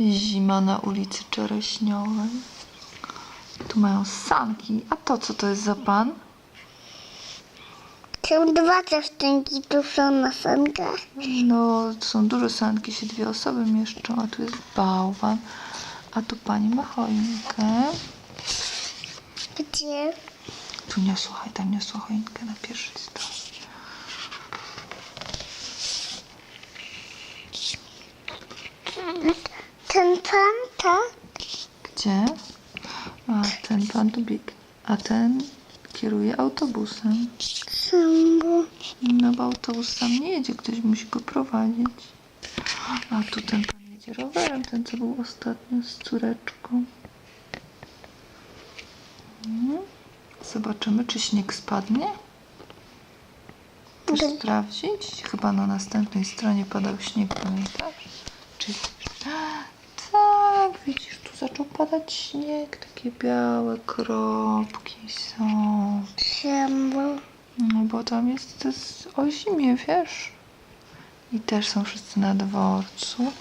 Zima na ulicy Czereśniowej. Tu mają sanki. A to co to jest za pan? Są dwa czaszczynki, tu są na sankach. No, to są duże sanki, się dwie osoby mieszczą, a tu jest bałwan. A tu pani ma choinkę. Gdzie? Tu nie słuchaj, tam nie choinkę na pierwszy stron. Ten pan, tak? Gdzie? A ten pan tu biegnie. A ten kieruje autobusem. Sambo. No bo autobus sam nie jedzie, ktoś musi go prowadzić. A tu ten pan jedzie rowerem, ten co był ostatnio z córeczką. Mhm. Zobaczymy, czy śnieg spadnie. Chcesz sprawdzić? Chyba na następnej stronie padał śnieg, pamiętasz? Czy... Tak, widzisz, tu zaczął padać śnieg, takie białe kropki są. Sambo. No bo tam jest to jest o zimie, wiesz? I też są wszyscy na dworcu.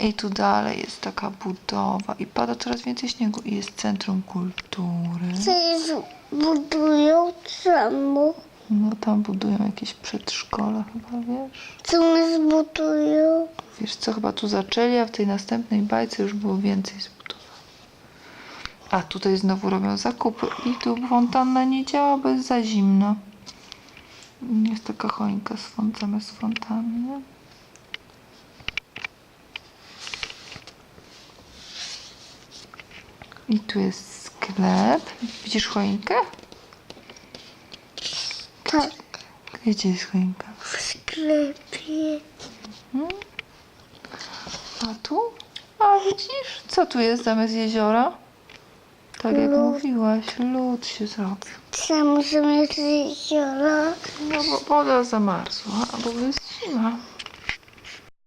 I tu dalej jest taka budowa i pada coraz więcej śniegu i jest centrum kultury. Co jest budują? Sambo. No tam budują jakieś przedszkola chyba, wiesz? Co my zbudują? Wiesz co, chyba tu zaczęli, a w tej następnej bajce już było więcej. A tutaj znowu robią zakupy i tu fontanna nie działa, bo jest za zimno. Jest taka choinka z font zamiast fontanny. I tu jest sklep. Widzisz choinkę? Tak, Gdzie jest choinka? w sklepie. A tu? A widzisz, co tu jest zamiast jeziora? Tak jak Lód. mówiłaś, lód się zrobił. Sam zamiast jeziora. No bo woda zamarzła, bo jest zima.